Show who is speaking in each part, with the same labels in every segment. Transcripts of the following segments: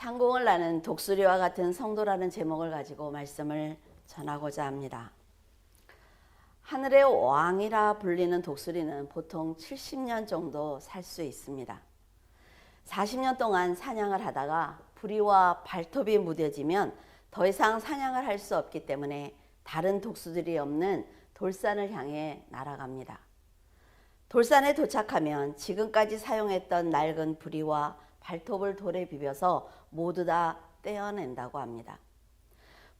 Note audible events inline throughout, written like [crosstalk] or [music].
Speaker 1: 창공을 나는 독수리와 같은 성도라는 제목을 가지고 말씀을 전하고자 합니다. 하늘의 왕이라 불리는 독수리는 보통 70년 정도 살 수 있습니다. 40년 동안 사냥을 하다가 부리와 발톱이 무뎌지면 더 이상 사냥을 할 수 없기 때문에 다른 독수들이 없는 돌산을 향해 날아갑니다. 돌산에 도착하면 지금까지 사용했던 낡은 부리와 발톱을 돌에 비벼서 모두 다 떼어낸다고 합니다.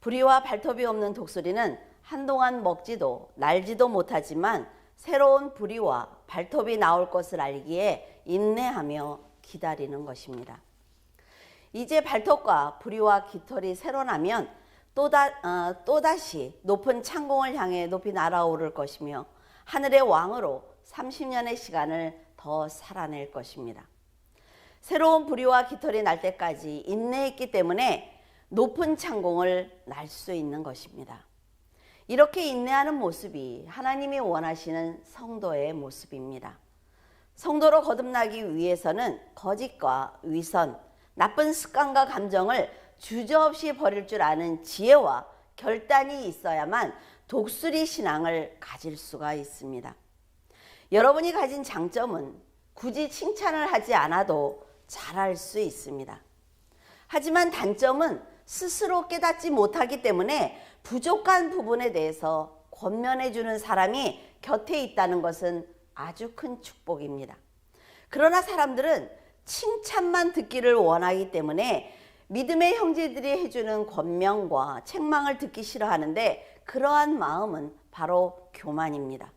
Speaker 1: 부리와 발톱이 없는 독수리는 한동안 먹지도 날지도 못하지만 새로운 부리와 발톱이 나올 것을 알기에 인내하며 기다리는 것입니다. 이제 발톱과 부리와 깃털이 새로 나면 또다, 어, 또다시 높은 창공을 향해 높이 날아오를 것이며 하늘의 왕으로 30년의 시간을 더 살아낼 것입니다. 새로운 부리와 깃털이 날 때까지 인내했기 때문에 높은 창공을 날 수 있는 것입니다. 이렇게 인내하는 모습이 하나님이 원하시는 성도의 모습입니다. 성도로 거듭나기 위해서는 거짓과 위선, 나쁜 습관과 감정을 주저없이 버릴 줄 아는 지혜와 결단이 있어야만 독수리 신앙을 가질 수가 있습니다. 여러분이 가진 장점은 굳이 칭찬을 하지 않아도 잘할 수 있습니다. 하지만 단점은 스스로 깨닫지 못하기 때문에 부족한 부분에 대해서 권면해 주는 사람이 곁에 있다는 것은 아주 큰 축복입니다. 그러나 사람들은 칭찬만 듣기를 원하기 때문에 믿음의 형제들이 해주는 권명과 책망을 듣기 싫어하는데 그러한 마음은 바로 교만입니다.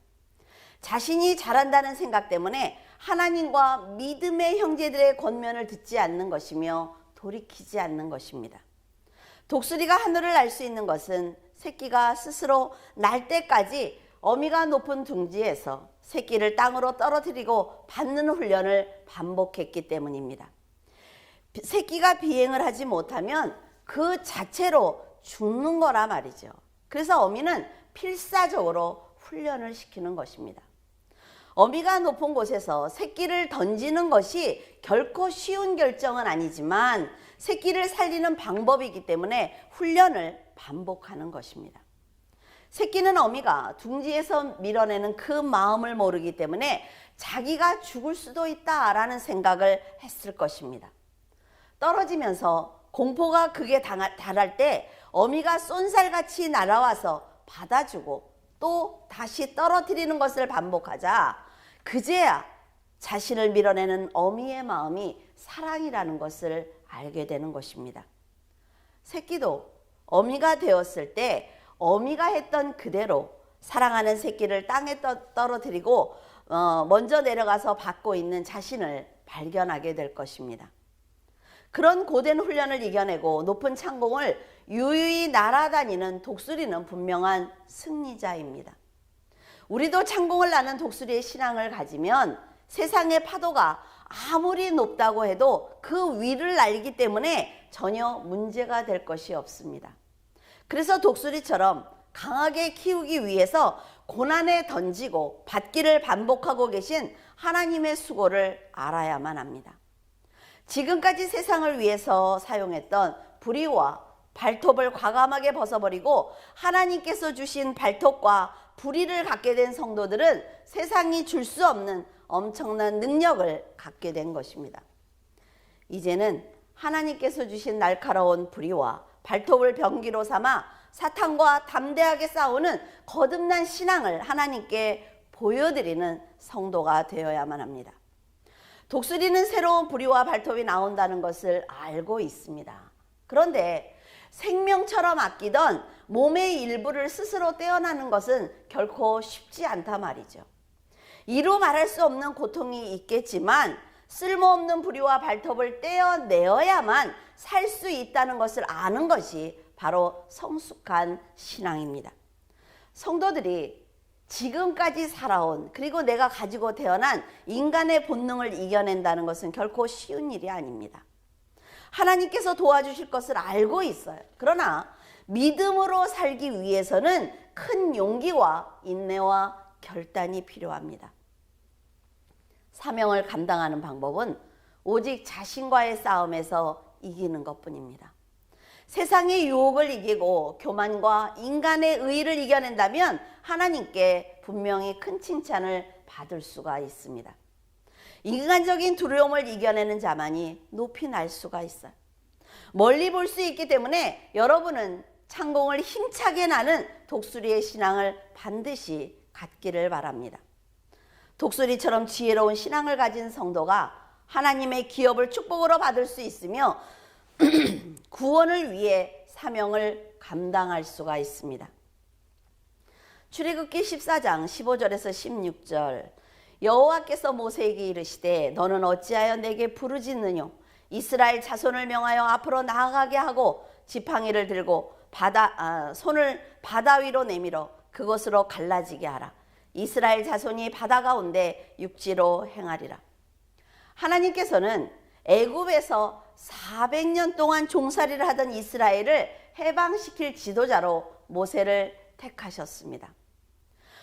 Speaker 1: 자신이 잘한다는 생각 때문에 하나님과 믿음의 형제들의 권면을 듣지 않는 것이며 돌이키지 않는 것입니다. 독수리가 하늘을 날 수 있는 것은 새끼가 스스로 날 때까지 어미가 높은 둥지에서 새끼를 땅으로 떨어뜨리고 받는 훈련을 반복했기 때문입니다. 새끼가 비행을 하지 못하면 그 자체로 죽는 거라 말이죠. 그래서 어미는 필사적으로 훈련을 시키는 것입니다. 어미가 높은 곳에서 새끼를 던지는 것이 결코 쉬운 결정은 아니지만 새끼를 살리는 방법이기 때문에 훈련을 반복하는 것입니다. 새끼는 어미가 둥지에서 밀어내는 그 마음을 모르기 때문에 자기가 죽을 수도 있다라는 생각을 했을 것입니다. 떨어지면서 공포가 극에 달할 때 어미가 쏜살같이 날아와서 받아주고 또 다시 떨어뜨리는 것을 반복하자 그제야 자신을 밀어내는 어미의 마음이 사랑이라는 것을 알게 되는 것입니다. 새끼도 어미가 되었을 때 어미가 했던 그대로 사랑하는 새끼를 땅에 떨어뜨리고 어, 먼저 내려가서 받고 있는 자신을 발견하게 될 것입니다. 그런 고된 훈련을 이겨내고 높은 창공을 유유히 날아다니는 독수리는 분명한 승리자입니다. 우리도 창공을 나는 독수리의 신앙을 가지면 세상의 파도가 아무리 높다고 해도 그 위를 날기 때문에 전혀 문제가 될 것이 없습니다. 그래서 독수리처럼 강하게 키우기 위해서 고난에 던지고 받기를 반복하고 계신 하나님의 수고를 알아야만 합니다. 지금까지 세상을 위해서 사용했던 부리와 발톱을 과감하게 벗어버리고 하나님께서 주신 발톱과 부리를 갖게 된 성도들은 세상이 줄 수 없는 엄청난 능력을 갖게 된 것입니다. 이제는 하나님께서 주신 날카로운 부리와 발톱을 병기로 삼아 사탄과 담대하게 싸우는 거듭난 신앙을 하나님께 보여드리는 성도가 되어야만 합니다. 독수리는 새로운 부리와 발톱이 나온다는 것을 알고 있습니다. 그런데 생명처럼 아끼던 몸의 일부를 스스로 떼어나는 것은 결코 쉽지 않다 말이죠. 이루 말할 수 없는 고통이 있겠지만 쓸모없는 부리와 발톱을 떼어내어야만 살 수 있다는 것을 아는 것이 바로 성숙한 신앙입니다. 성도들이 지금까지 살아온 그리고 내가 가지고 태어난 인간의 본능을 이겨낸다는 것은 결코 쉬운 일이 아닙니다. 하나님께서 도와주실 것을 알고 있어요. 그러나 믿음으로 살기 위해서는 큰 용기와 인내와 결단이 필요합니다. 사명을 감당하는 방법은 오직 자신과의 싸움에서 이기는 것 뿐입니다. 세상의 유혹을 이기고 교만과 인간의 의의를 이겨낸다면 하나님께 분명히 큰 칭찬을 받을 수가 있습니다. 인간적인 두려움을 이겨내는 자만이 높이 날 수가 있어요. 멀리 볼 수 있기 때문에 여러분은 창공을 힘차게 나는 독수리의 신앙을 반드시 갖기를 바랍니다. 독수리처럼 지혜로운 신앙을 가진 성도가 하나님의 기업을 축복으로 받을 수 있으며 [clears throat] 구원을 위해 사명을 감당할 수가 있습니다. 출애굽기 14장 15절에서 16절 여호와께서 모세에게 이르시되 너는 어찌하여 내게 부르짖느뇨 이스라엘 자손을 명하여 앞으로 나아가게 하고 지팡이를 들고 바다 아, 손을 바다 위로 내밀어 그것으로 갈라지게 하라 이스라엘 자손이 바다 가운데 육지로 행하리라 하나님께서는 애굽에서 400년 동안 종살이를 하던 이스라엘을 해방시킬 지도자로 모세를 택하셨습니다.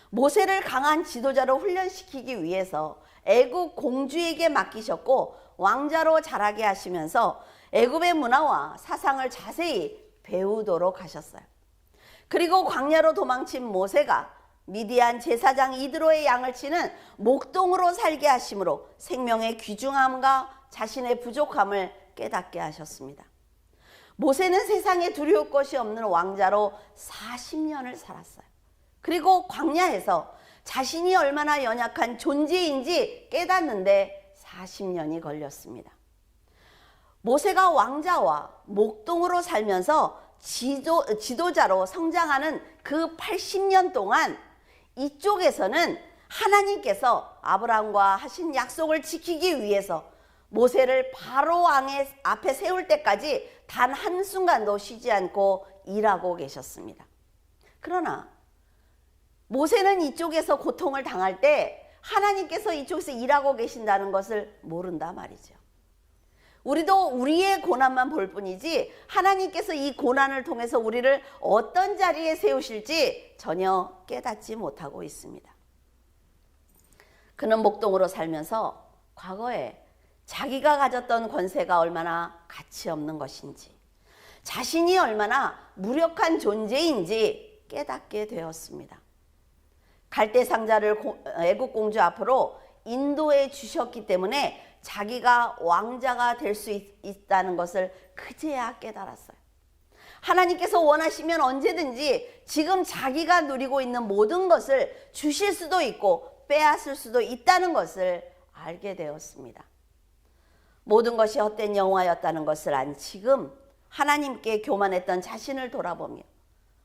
Speaker 1: 모세를 강한 지도자로 훈련시키기 위해서 애굽 공주에게 맡기셨고 왕자로 자라게 하시면서 애굽의 문화와 사상을 자세히 배우도록 하셨어요. 그리고 광야로 도망친 모세가 미디안 제사장 이드로의 양을 치는 목동으로 살게 하심으로 생명의 귀중함과 자신의 부족함을 깨닫게 하셨습니다. 모세는 세상에 두려울 것이 없는 왕자로 40년을 살았어요. 그리고 광야에서 자신이 얼마나 연약한 존재인지 깨닫는데 40년이 걸렸습니다. 모세가 왕자와 목동으로 살면서 지도, 지도자로 성장하는 그 80년 동안 이쪽에서는 하나님께서 아브라함과 하신 약속을 지키기 위해서 모세를 바로 왕의 앞에 세울 때까지 단 한순간도 쉬지 않고 일하고 계셨습니다. 그러나 모세는 이쪽에서 고통을 당할 때 하나님께서 이쪽에서 일하고 계신다는 것을 모른다 말이죠. 우리도 우리의 고난만 볼 뿐이지 하나님께서 이 고난을 통해서 우리를 어떤 자리에 세우실지 전혀 깨닫지 못하고 있습니다. 그는 목동으로 살면서 과거에 자기가 가졌던 권세가 얼마나 가치 없는 것인지, 자신이 얼마나 무력한 존재인지 깨닫게 되었습니다. 갈대 상자를 애국 공주 앞으로 인도해 주셨기 때문에 자기가 왕자가 될 수 있다는 것을 그제야 깨달았어요. 하나님께서 원하시면 언제든지 지금 자기가 누리고 있는 모든 것을 주실 수도 있고 빼앗을 수도 있다는 것을 알게 되었습니다. 모든 것이 헛된 영화였다는 것을 안 지금 하나님께 교만했던 자신을 돌아보며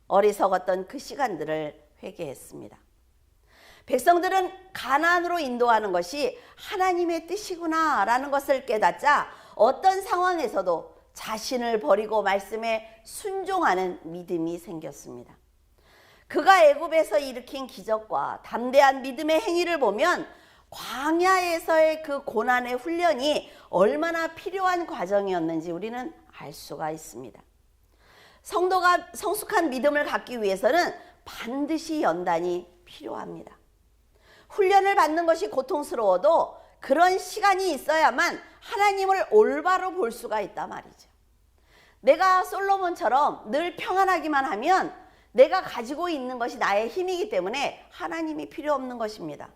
Speaker 1: 어리석었던 그 시간들을 회개했습니다. 백성들은 가난으로 인도하는 것이 하나님의 뜻이구나라는 것을 깨닫자 어떤 상황에서도 자신을 버리고 말씀에 순종하는 믿음이 생겼습니다. 그가 애굽에서 일으킨 기적과 담대한 믿음의 행위를 보면 광야에서의 그 고난의 훈련이 얼마나 필요한 과정이었는지 우리는 알 수가 있습니다. 성도가 성숙한 믿음을 갖기 위해서는 반드시 연단이 필요합니다. 훈련을 받는 것이 고통스러워도 그런 시간이 있어야만 하나님을 올바로 볼 수가 있단 말이죠. 내가 솔로몬처럼 늘 평안하기만 하면 내가 가지고 있는 것이 나의 힘이기 때문에 하나님이 필요 없는 것입니다.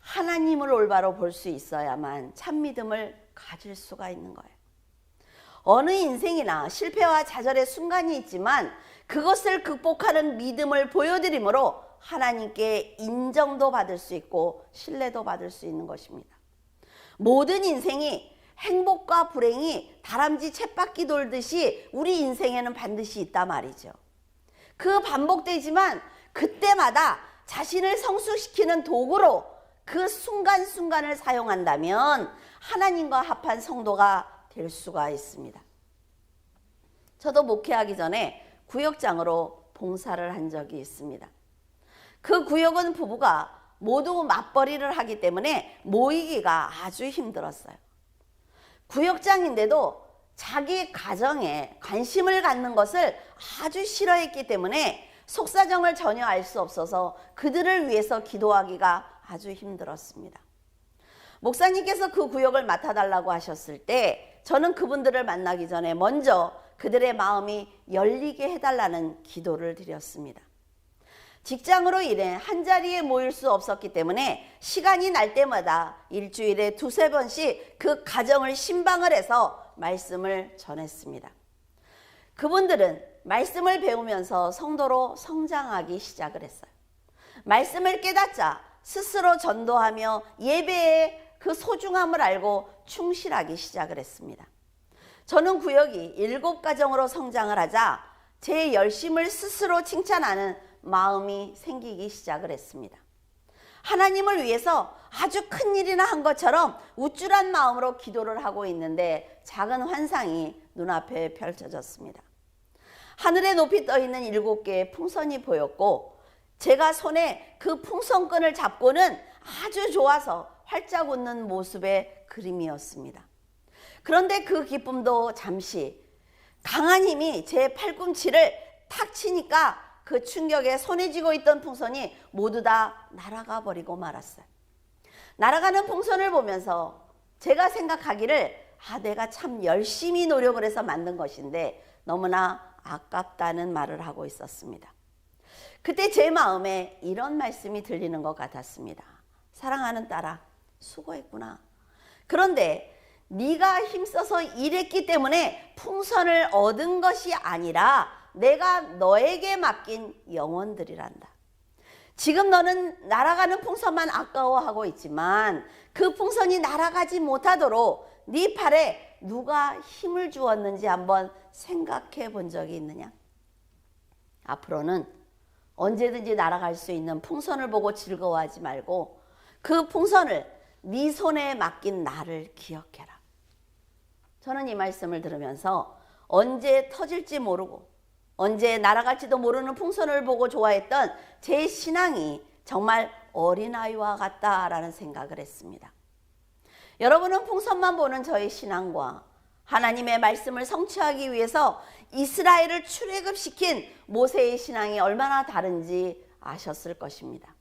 Speaker 1: 하나님을 올바로 볼 수 있어야만 참 믿음을 가질 수가 있는 거예요. 어느 인생이나 실패와 좌절의 순간이 있지만 그것을 극복하는 믿음을 보여드림으로 하나님께 인정도 받을 수 있고 신뢰도 받을 수 있는 것입니다. 모든 인생이 행복과 불행이 다람쥐 쳇바퀴 돌듯이 우리 인생에는 반드시 있단 말이죠. 그 반복되지만 그때마다 자신을 성숙시키는 도구로 그 순간순간을 사용한다면 하나님과 합한 성도가 될 수가 있습니다. 저도 목회하기 전에 구역장으로 봉사를 한 적이 있습니다. 그 구역은 부부가 모두 맞벌이를 하기 때문에 모이기가 아주 힘들었어요. 구역장인데도 자기 가정에 관심을 갖는 것을 아주 싫어했기 때문에 속사정을 전혀 알 수 없어서 그들을 위해서 기도하기가 아주 힘들었습니다. 목사님께서 그 구역을 맡아달라고 하셨을 때 저는 그분들을 만나기 전에 먼저 그들의 마음이 열리게 해달라는 기도를 드렸습니다. 직장으로 인해 한 자리에 모일 수 없었기 때문에 시간이 날 때마다 일주일에 두세 번씩 그 가정을 신방을 해서 말씀을 전했습니다. 그분들은 말씀을 배우면서 성도로 성장하기 시작을 했어요. 말씀을 깨닫자 스스로 전도하며 예배의 그 소중함을 알고 충실하기 시작을 했습니다. 저는 구역이 일곱 가정으로 성장을 하자 제 열심을 스스로 칭찬하는 마음이 생기기 시작을 했습니다. 하나님을 위해서 아주 큰 일이나 한 것처럼 우쭐한 마음으로 기도를 하고 있는데 작은 환상이 눈앞에 펼쳐졌습니다. 하늘에 높이 떠 있는 일곱 개의 풍선이 보였고 제가 손에 그 풍선끈을 잡고는 아주 좋아서 활짝 웃는 모습의 그림이었습니다. 그런데 그 기쁨도 잠시 강한 힘이 제 팔꿈치를 탁 치니까 그 충격에 손에 쥐고 있던 풍선이 모두 다 날아가 버리고 말았어요. 날아가는 풍선을 보면서 제가 생각하기를 아, 내가 참 열심히 노력을 해서 만든 것인데 너무나 아깝다는 말을 하고 있었습니다. 그때 제 마음에 이런 말씀이 들리는 것 같았습니다. 사랑하는 딸아, 수고했구나. 그런데 네가 힘써서 일했기 때문에 풍선을 얻은 것이 아니라 내가 너에게 맡긴 영혼들이란다. 지금 너는 날아가는 풍선만 아까워하고 있지만 그 풍선이 날아가지 못하도록 네 팔에 누가 힘을 주었는지 한번 생각해 본 적이 있느냐? 앞으로는 언제든지 날아갈 수 있는 풍선을 보고 즐거워하지 말고 그 풍선을 네 손에 맡긴 나를 기억해라. 저는 이 말씀을 들으면서 언제 터질지 모르고 언제 날아갈지도 모르는 풍선을 보고 좋아했던 제 신앙이 정말 어린아이와 같다라는 생각을 했습니다. 여러분은 풍선만 보는 저의 신앙과 하나님의 말씀을 성취하기 위해서 이스라엘을 출애굽시킨 모세의 신앙이 얼마나 다른지 아셨을 것입니다.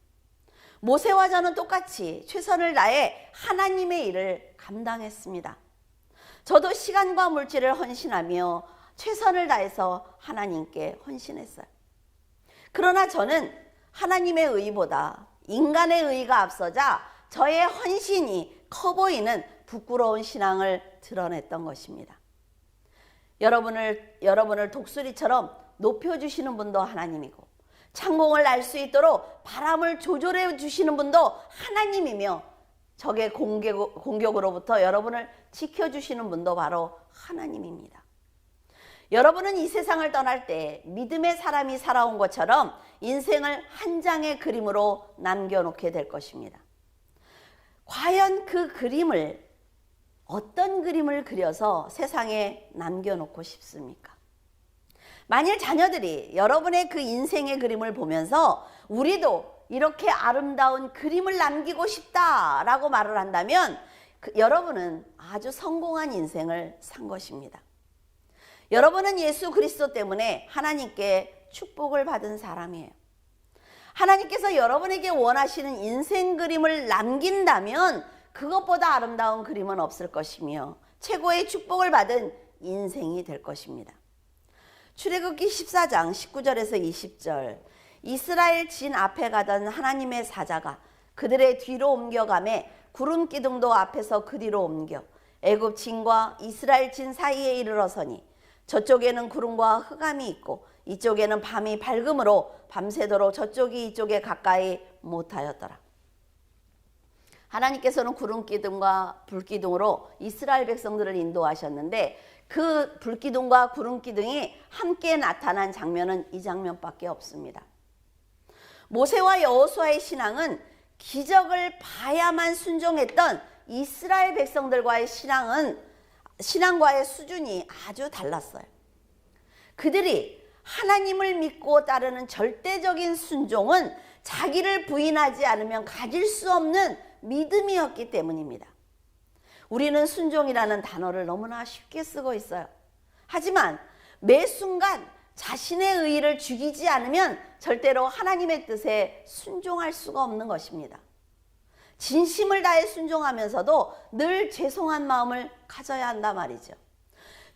Speaker 1: 모세와 저는 똑같이 최선을 다해 하나님의 일을 감당했습니다. 저도 시간과 물질을 헌신하며 최선을 다해서 하나님께 헌신했어요. 그러나 저는 하나님의 의보다 인간의 의가 앞서자 저의 헌신이 커 보이는 부끄러운 신앙을 드러냈던 것입니다. 여러분을 여러분을 독수리처럼 높여 주시는 분도 하나님이고 창공을 날 수 있도록 바람을 조절해 주시는 분도 하나님이며 적의 공격, 공격으로부터 여러분을 지켜주시는 분도 바로 하나님입니다. 여러분은 이 세상을 떠날 때 믿음의 사람이 살아온 것처럼 인생을 한 장의 그림으로 남겨놓게 될 것입니다. 과연 그 그림을 어떤 그림을 그려서 세상에 남겨놓고 싶습니까? 만일 자녀들이 여러분의 그 인생의 그림을 보면서 우리도 이렇게 아름다운 그림을 남기고 싶다라고 말을 한다면 그 여러분은 아주 성공한 인생을 산 것입니다. 여러분은 예수 그리스도 때문에 하나님께 축복을 받은 사람이에요. 하나님께서 여러분에게 원하시는 인생 그림을 남긴다면 그것보다 아름다운 그림은 없을 것이며 최고의 축복을 받은 인생이 될 것입니다. 출애굽기 14장 19절에서 20절 이스라엘 진 앞에 가던 하나님의 사자가 그들의 뒤로 옮겨가매 구름 기둥도 앞에서 그리로 옮겨 애굽 진과 이스라엘 진 사이에 이르러서니 저쪽에는 구름과 흑암이 있고 이쪽에는 밤이 밝음으로 밤새도록 저쪽이 이쪽에 가까이 못하였더라. 하나님께서는 구름 기둥과 불 기둥으로 이스라엘 백성들을 인도하셨는데 그 불 기둥과 구름 기둥이 함께 나타난 장면은 이 장면밖에 없습니다. 모세와 여호수아의 신앙은 기적을 봐야만 순종했던 이스라엘 백성들과의 신앙은 신앙과의 수준이 아주 달랐어요. 그들이 하나님을 믿고 따르는 절대적인 순종은 자기를 부인하지 않으면 가질 수 없는 믿음이었기 때문입니다. 우리는 순종이라는 단어를 너무나 쉽게 쓰고 있어요. 하지만 매 순간 자신의 의의를 죽이지 않으면 절대로 하나님의 뜻에 순종할 수가 없는 것입니다. 진심을 다해 순종하면서도 늘 죄송한 마음을 가져야 한단 말이죠.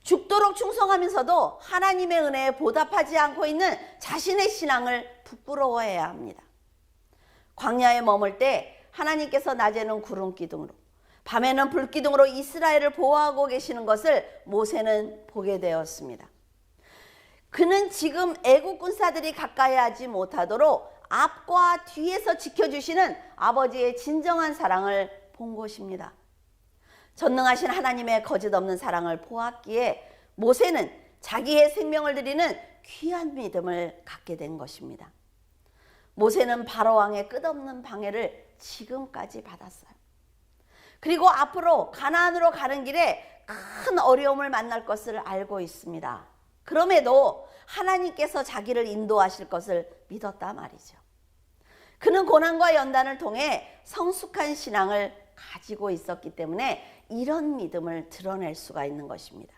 Speaker 1: 죽도록 충성하면서도 하나님의 은혜에 보답하지 않고 있는 자신의 신앙을 부끄러워해야 합니다. 광야에 머물 때 하나님께서 낮에는 구름 기둥으로 밤에는 불 기둥으로 이스라엘을 보호하고 계시는 것을 모세는 보게 되었습니다. 그는 지금 애국 군사들이 가까이 하지 못하도록 앞과 뒤에서 지켜주시는 아버지의 진정한 사랑을 본 것입니다. 전능하신 하나님의 거짓 없는 사랑을 보았기에 모세는 자기의 생명을 드리는 귀한 믿음을 갖게 된 것입니다. 모세는 바로왕의 끝없는 방해를 지금까지 받았어요. 그리고 앞으로 가나안으로 가는 길에 큰 어려움을 만날 것을 알고 있습니다. 그럼에도 하나님께서 자기를 인도하실 것을 믿었다 말이죠. 그는 고난과 연단을 통해 성숙한 신앙을 가지고 있었기 때문에 이런 믿음을 드러낼 수가 있는 것입니다.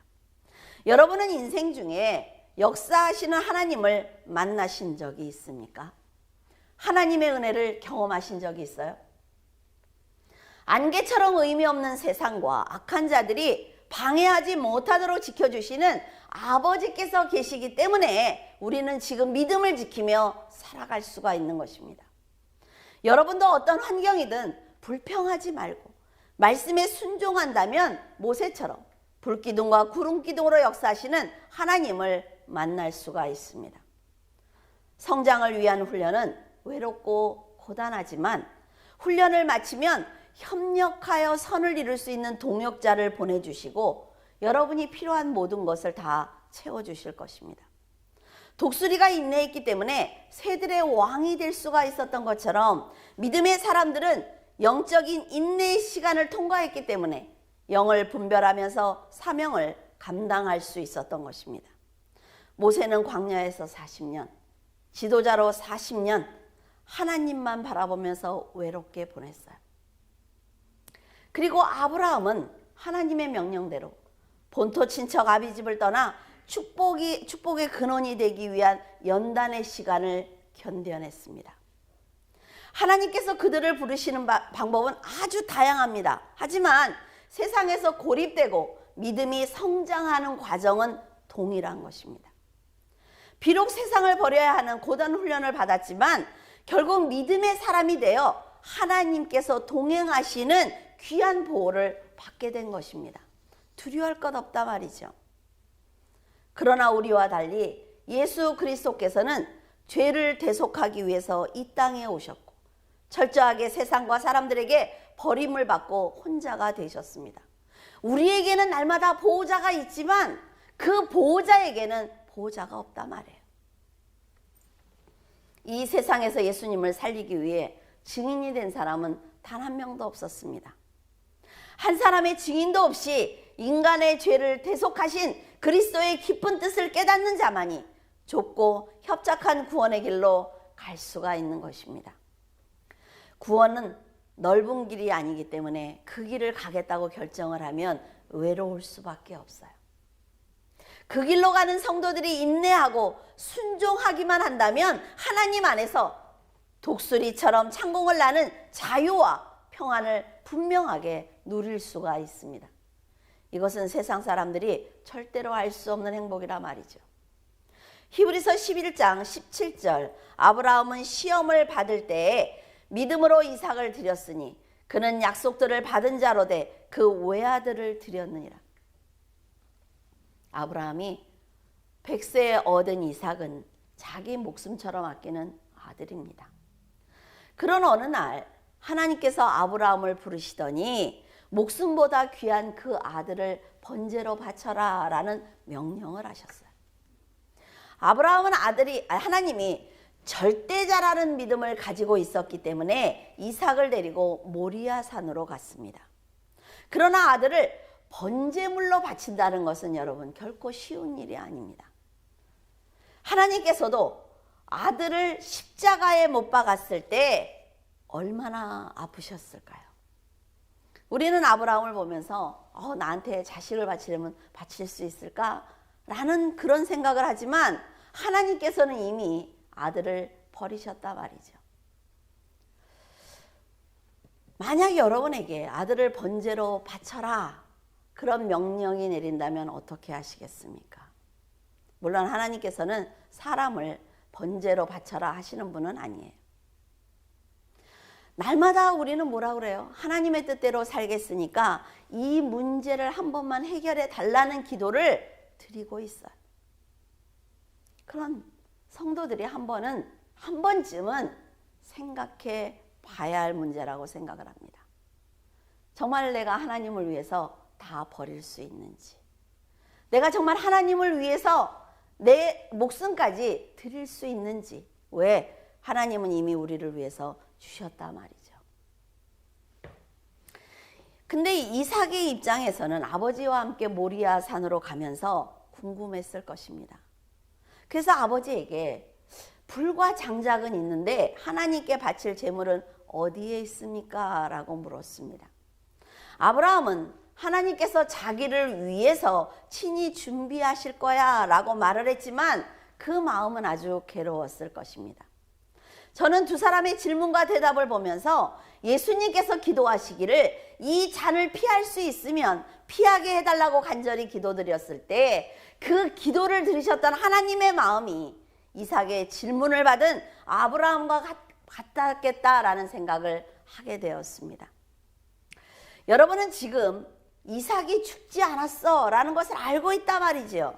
Speaker 1: 여러분은 인생 중에 역사하시는 하나님을 만나신 적이 있습니까? 하나님의 은혜를 경험하신 적이 있어요? 안개처럼 의미 없는 세상과 악한 자들이 방해하지 못하도록 지켜주시는 아버지께서 계시기 때문에 우리는 지금 믿음을 지키며 살아갈 수가 있는 것입니다. 여러분도 어떤 환경이든 불평하지 말고 말씀에 순종한다면 모세처럼 불기둥과 구름기둥으로 역사하시는 하나님을 만날 수가 있습니다. 성장을 위한 훈련은 외롭고 고단하지만 훈련을 마치면 협력하여 선을 이룰 수 있는 동역자를 보내주시고 여러분이 필요한 모든 것을 다 채워주실 것입니다. 독수리가 인내했기 때문에 새들의 왕이 될 수가 있었던 것처럼 믿음의 사람들은 영적인 인내의 시간을 통과했기 때문에 영을 분별하면서 사명을 감당할 수 있었던 것입니다. 모세는 광야에서 40년, 지도자로 40년 하나님만 바라보면서 외롭게 보냈어요. 그리고 아브라함은 하나님의 명령대로 본토 친척 아비집을 떠나 축복이 축복의 근원이 되기 위한 연단의 시간을 견뎌냈습니다. 하나님께서 그들을 부르시는 바, 방법은 아주 다양합니다. 하지만 세상에서 고립되고 믿음이 성장하는 과정은 동일한 것입니다. 비록 세상을 버려야 하는 고단 훈련을 받았지만 결국 믿음의 사람이 되어 하나님께서 동행하시는 귀한 보호를 받게 된 것입니다. 두려워할 것 없다 말이죠. 그러나 우리와 달리 예수 그리스도께서는 죄를 대속하기 위해서 이 땅에 오셨고 철저하게 세상과 사람들에게 버림을 받고 혼자가 되셨습니다. 우리에게는 날마다 보호자가 있지만 그 보호자에게는 보호자가 없다 말이에요. 이 세상에서 예수님을 살리기 위해 증인이 된 사람은 단 한 명도 없었습니다. 한 사람의 증인도 없이 인간의 죄를 대속하신 그리스도의 깊은 뜻을 깨닫는 자만이 좁고 협착한 구원의 길로 갈 수가 있는 것입니다. 구원은 넓은 길이 아니기 때문에 그 길을 가겠다고 결정을 하면 외로울 수밖에 없어요. 그 길로 가는 성도들이 인내하고 순종하기만 한다면 하나님 안에서 독수리처럼 창공을 나는 자유와 평안을 분명하게 누릴 수가 있습니다. 이것은 세상 사람들이 절대로 알 수 없는 행복이라 말이죠. 히브리서 11장 17절 아브라함은 시험을 받을 때에 믿음으로 이삭을 드렸으니 그는 약속들을 받은 자로 돼그 외아들을 드렸느니라. 아브라함이 백세에 얻은 이삭은 자기 목숨처럼 아끼는 아들입니다. 그런 어느 날 하나님께서 아브라함을 부르시더니 목숨보다 귀한 그 아들을 번제로 바쳐라 라는 명령을 하셨어요. 아브라함은 아들이 하나님이 절대자라는 믿음을 가지고 있었기 때문에 이삭을 데리고 모리아 산으로 갔습니다. 그러나 아들을 번제물로 바친다는 것은 여러분 결코 쉬운 일이 아닙니다. 하나님께서도 아들을 십자가에 못 박았을 때 얼마나 아프셨을까요? 우리는 아브라함을 보면서 어, 나한테 자식을 바치려면 바칠 수 있을까? 라는 그런 생각을 하지만 하나님께서는 이미 아들을 버리셨다 말이죠. 만약 여러분에게 아들을 번제로 바쳐라 그런 명령이 내린다면 어떻게 하시겠습니까? 물론 하나님께서는 사람을 번제로 바쳐라 하시는 분은 아니에요. 날마다 우리는 뭐라 그래요? 하나님의 뜻대로 살겠으니까 이 문제를 한 번만 해결해 달라는 기도를 드리고 있어요. 그런 성도들이 한 번은 한 번쯤은 생각해 봐야 할 문제라고 생각을 합니다. 정말 내가 하나님을 위해서 다 버릴 수 있는지. 내가 정말 하나님을 위해서 내 목숨까지 드릴 수 있는지. 왜? 하나님은 이미 우리를 위해서 주셨단 말이죠. 근데 이삭의 입장에서는 아버지와 함께 모리아 산으로 가면서 궁금했을 것입니다. 그래서 아버지에게 불과 장작은 있는데 하나님께 바칠 제물은 어디에 있습니까? 라고 물었습니다. 아브라함은 하나님께서 자기를 위해서 친히 준비하실 거야 라고 말을 했지만 그 마음은 아주 괴로웠을 것입니다. 저는 두 사람의 질문과 대답을 보면서 예수님께서 기도하시기를 이 잔을 피할 수 있으면 피하게 해달라고 간절히 기도드렸을 때 그 기도를 들으셨던 하나님의 마음이 이삭의 질문을 받은 아브라함과 같았겠다라는 생각을 하게 되었습니다. 여러분은 지금 이삭이 죽지 않았어 라는 것을 알고 있단 말이지요.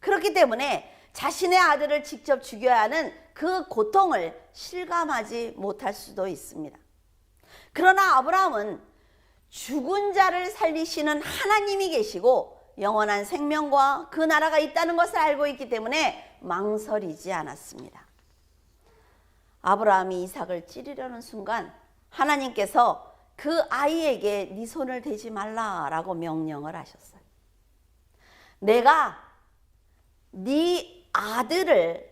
Speaker 1: 그렇기 때문에 자신의 아들을 직접 죽여야 하는 그 고통을 실감하지 못할 수도 있습니다. 그러나 아브라함은 죽은 자를 살리시는 하나님이 계시고 영원한 생명과 그 나라가 있다는 것을 알고 있기 때문에 망설이지 않았습니다. 아브라함이 이삭을 찌르려는 순간 하나님께서 그 아이에게 네 손을 대지 말라라고 명령을 하셨어요. 내가 네 아들을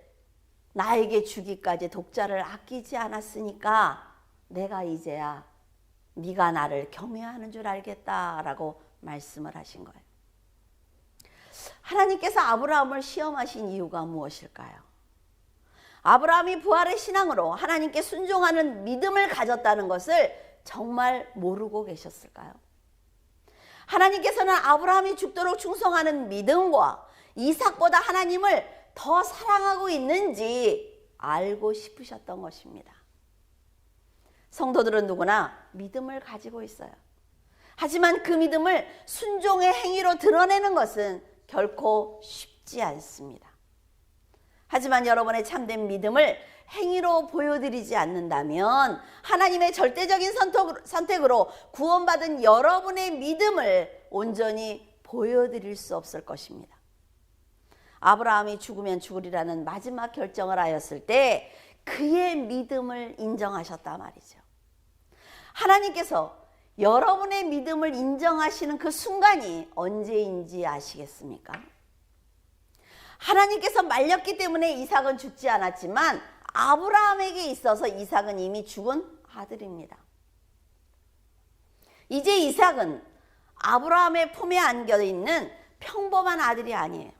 Speaker 1: 나에게 주기까지 독자를 아끼지 않았으니까 내가 이제야 네가 나를 경외하는 줄 알겠다라고 말씀을 하신 거예요. 하나님께서 아브라함을 시험하신 이유가 무엇일까요? 아브라함이 부활의 신앙으로 하나님께 순종하는 믿음을 가졌다는 것을 정말 모르고 계셨을까요? 하나님께서는 아브라함이 죽도록 충성하는 믿음과 이삭보다 하나님을 더 사랑하고 있는지 알고 싶으셨던 것입니다. 성도들은 누구나 믿음을 가지고 있어요. 하지만 그 믿음을 순종의 행위로 드러내는 것은 결코 쉽지 않습니다. 하지만 여러분의 참된 믿음을 행위로 보여드리지 않는다면 하나님의 절대적인 선택으로 구원받은 여러분의 믿음을 온전히 보여드릴 수 없을 것입니다. 아브라함이 죽으면 죽으리라는 마지막 결정을 하였을 때 그의 믿음을 인정하셨다 말이죠. 하나님께서 여러분의 믿음을 인정하시는 그 순간이 언제인지 아시겠습니까? 하나님께서 말렸기 때문에 이삭은 죽지 않았지만 아브라함에게 있어서 이삭은 이미 죽은 아들입니다. 이제 이삭은 아브라함의 품에 안겨 있는 평범한 아들이 아니에요.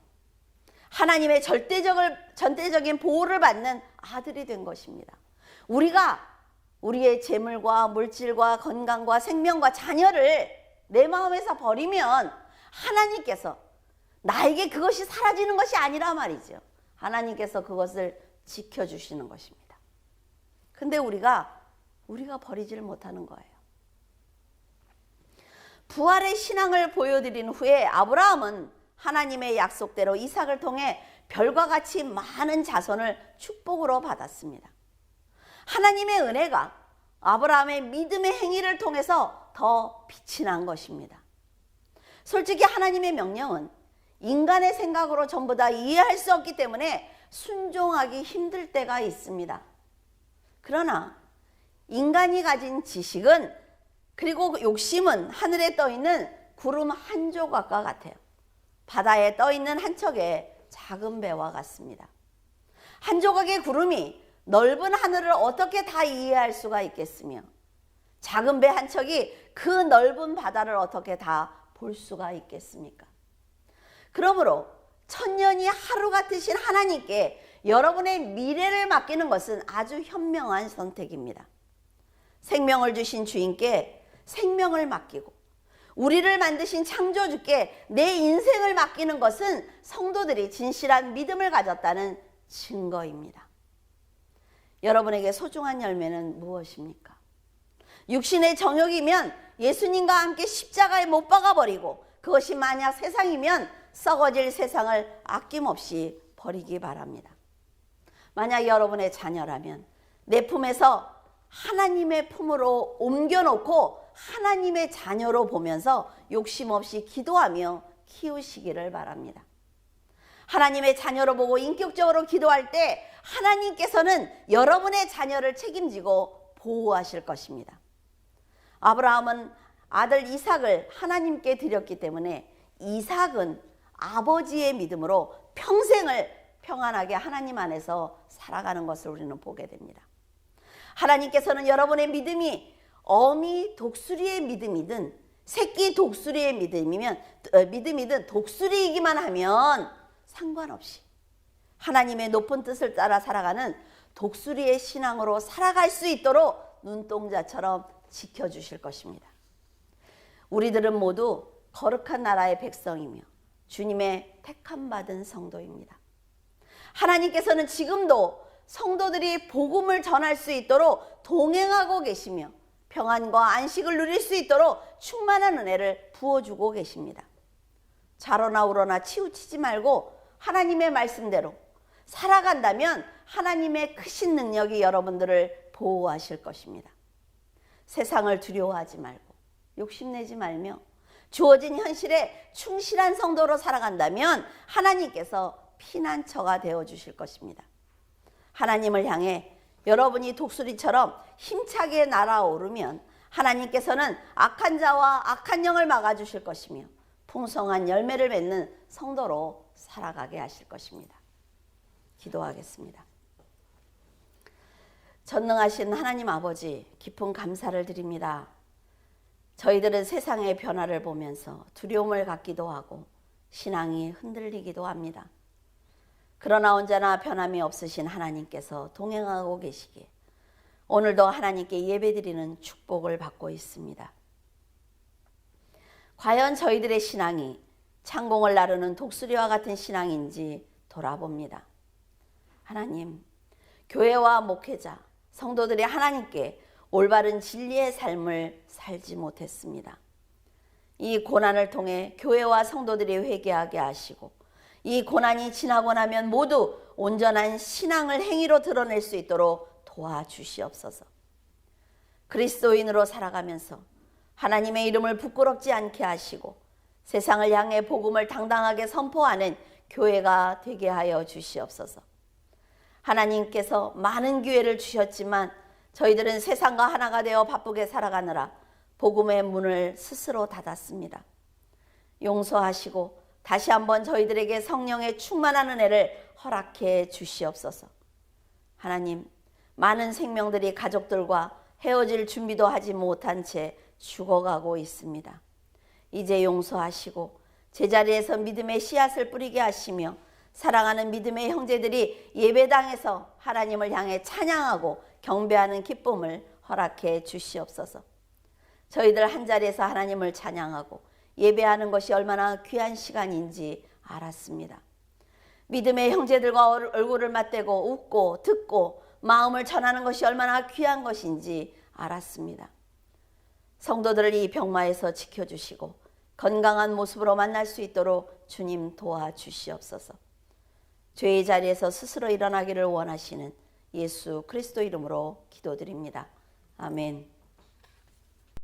Speaker 1: 하나님의 절대적을, 전대적인 보호를 받는 아들이 된 것입니다. 우리가 우리의 재물과 물질과 건강과 생명과 자녀를 내 마음에서 버리면 하나님께서 나에게 그것이 사라지는 것이 아니라 말이죠. 하나님께서 그것을 지켜주시는 것입니다. 근데 우리가, 우리가 버리지를 못하는 거예요. 부활의 신앙을 보여드린 후에 아브라함은 하나님의 약속대로 이삭을 통해 별과 같이 많은 자손을 축복으로 받았습니다. 하나님의 은혜가 아브라함의 믿음의 행위를 통해서 더 빛이 난 것입니다. 솔직히 하나님의 명령은 인간의 생각으로 전부 다 이해할 수 없기 때문에 순종하기 힘들 때가 있습니다. 그러나 인간이 가진 지식은 그리고 욕심은 하늘에 떠 있는 구름 한 조각과 같아요. 바다에 떠 있는 한 척의 작은 배와 같습니다. 한 조각의 구름이 넓은 하늘을 어떻게 다 이해할 수가 있겠으며 작은 배 한 척이 그 넓은 바다를 어떻게 다 볼 수가 있겠습니까? 그러므로 천년이 하루 같으신 하나님께 여러분의 미래를 맡기는 것은 아주 현명한 선택입니다. 생명을 주신 주인께 생명을 맡기고 우리를 만드신 창조주께 내 인생을 맡기는 것은 성도들이 진실한 믿음을 가졌다는 증거입니다. 여러분에게 소중한 열매는 무엇입니까? 육신의 정욕이면 예수님과 함께 십자가에 못 박아 버리고 그것이 만약 세상이면 썩어질 세상을 아낌없이 버리기 바랍니다. 만약 여러분의 자녀라면 내 품에서 하나님의 품으로 옮겨놓고 하나님의 자녀로 보면서 욕심 없이 기도하며 키우시기를 바랍니다. 하나님의 자녀로 보고 인격적으로 기도할 때 하나님께서는 여러분의 자녀를 책임지고 보호하실 것입니다. 아브라함은 아들 이삭을 하나님께 드렸기 때문에 이삭은 아버지의 믿음으로 평생을 평안하게 하나님 안에서 살아가는 것을 우리는 보게 됩니다. 하나님께서는 여러분의 믿음이 어미 독수리의 믿음이든 새끼 독수리의 믿음이면 어, 믿음이든 독수리이기만 하면 상관없이 하나님의 높은 뜻을 따라 살아가는 독수리의 신앙으로 살아갈 수 있도록 눈동자처럼 지켜주실 것입니다. 우리들은 모두 거룩한 나라의 백성이며 주님의 택함 받은 성도입니다. 하나님께서는 지금도 성도들이 복음을 전할 수 있도록 동행하고 계시며 평안과 안식을 누릴 수 있도록 충만한 은혜를 부어주고 계십니다. 자로나 우러나 치우치지 말고 하나님의 말씀대로 살아간다면 하나님의 크신 능력이 여러분들을 보호하실 것입니다. 세상을 두려워하지 말고 욕심내지 말며 주어진 현실에 충실한 성도로 살아간다면 하나님께서 피난처가 되어 주실 것입니다. 하나님을 향해 여러분이 독수리처럼 힘차게 날아오르면 하나님께서는 악한 자와 악한 영을 막아 주실 것이며 풍성한 열매를 맺는 성도로 살아가게 하실 것입니다. 기도하겠습니다. 전능하신 하나님 아버지 깊은 감사를 드립니다. 저희들은 세상의 변화를 보면서 두려움을 갖기도 하고 신앙이 흔들리기도 합니다. 그러나 언제나 변함이 없으신 하나님께서 동행하고 계시기에 오늘도 하나님께 예배드리는 축복을 받고 있습니다. 과연 저희들의 신앙이 창공을 나르는 독수리와 같은 신앙인지 돌아봅니다. 하나님, 교회와 목회자, 성도들이 하나님께 올바른 진리의 삶을 살지 못했습니다. 이 고난을 통해 교회와 성도들이 회개하게 하시고 이 고난이 지나고 나면 모두 온전한 신앙을 행위로 드러낼 수 있도록 도와주시옵소서. 그리스도인으로 살아가면서 하나님의 이름을 부끄럽지 않게 하시고 세상을 향해 복음을 당당하게 선포하는 교회가 되게 하여 주시옵소서. 하나님께서 많은 기회를 주셨지만 저희들은 세상과 하나가 되어 바쁘게 살아가느라 복음의 문을 스스로 닫았습니다. 용서하시고 다시 한번 저희들에게 성령의 충만한 은혜를 허락해 주시옵소서. 하나님, 많은 생명들이 가족들과 헤어질 준비도 하지 못한 채 죽어가고 있습니다. 이제 용서하시고 제자리에서 믿음의 씨앗을 뿌리게 하시며 사랑하는 믿음의 형제들이 예배당에서 하나님을 향해 찬양하고 경배하는 기쁨을 허락해 주시옵소서. 저희들 한 자리에서 하나님을 찬양하고 예배하는 것이 얼마나 귀한 시간인지 알았습니다. 믿음의 형제들과 얼굴을 맞대고 웃고 듣고 마음을 전하는 것이 얼마나 귀한 것인지 알았습니다. 성도들을 이 병마에서 지켜주시고 건강한 모습으로 만날 수 있도록 주님 도와주시옵소서. 죄의 자리에서 스스로 일어나기를 원하시는 예수 그리스도 이름으로 기도드립니다. 아멘.